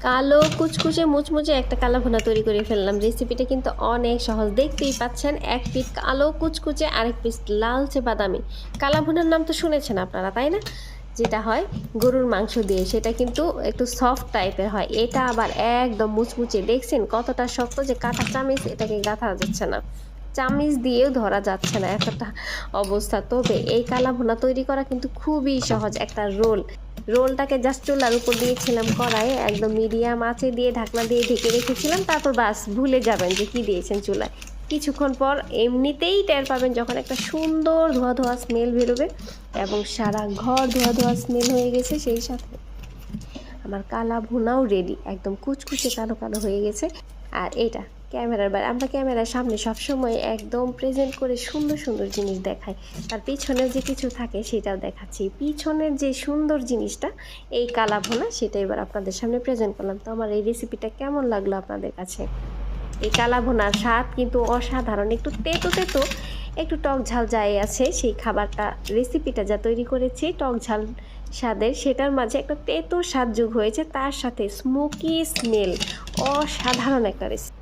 কালো কুচকুচে মুচমুচে একটা কালা ভুনা তৈরি করে ফেললাম। রেসিপিটা কিন্তু অনেক সহজ। দেখতেই পাচ্ছেন, এক পিস কালো কুচকুচে, আরেক পিস লালচে বাদামি। কালা ভুনার নাম তো শুনেছেন আপনারা, তাই না? যেটা হয় গরুর মাংস দিয়ে, সেটা কিন্তু একটু সফট টাইপের হয়। এটা আবার একদম মুচমুচে। দেখছেন কতটা শক্ত যে কাঁটা চামিচ, এটাকে গাঁথা যাচ্ছে না। চামিচ দিয়েও ধরা যাচ্ছে না এতটা অবস্থা। তবে এই কালা ভুনা তৈরি করা কিন্তু খুবই সহজ একটা রোল। রোলটাকে জাস্ট চুলার উপর দিয়েছিলাম কড়াইয়ে, একদম মিডিয়াম আঁচে দিয়ে ঢাকনা দিয়ে ঢেকে রেখেছিলাম, তারপর বাস ভুলে যাবেন যে কি দিয়েছেন চুলায়। কিছুক্ষণ পর এমনিতেই টের পাবেন যখন একটা সুন্দর ধোয়া ধোয়া স্মেল বেরোবে এবং সারা ঘর ধোয়া ধোয়া স্মেল হয়ে গেছে সেই সাথে। আমার কালা ভুনাও রেডি একদম কুচকুচে কালো কালো হয়ে গেছে। আর এটা ক্যামেরার বাইরে আমরা ক্যামেরার সামনে সবসময় একদম প্রেজেন্ট করে সুন্দর সুন্দর জিনিস দেখাই। তার পিছনে যে কিছু থাকে সেটাও দেখাচ্ছি। পিছনের যে সুন্দর জিনিসটা, এই কালা ভুনা সেটা এবার আপনাদের সামনে প্রেজেন্ট করলাম। তো আমার এই রেসিপিটা কেমন লাগল আপনাদের কাছে? এই কালা ভুনার স্বাদ কিন্তু অসাধারণ। একটু তেতো তেতো, একটু টক ঝাল যাই আছে, সেই খাবারটা রেসিপিটা যা তৈরি করেছি, টক ঝাল স্বাদের, সেটার মাঝে একটা তেতো স্বাদ যোগ হয়েছে। তার সাথে স্মোকি স্মেল অসাধারণ একটা রেসিপি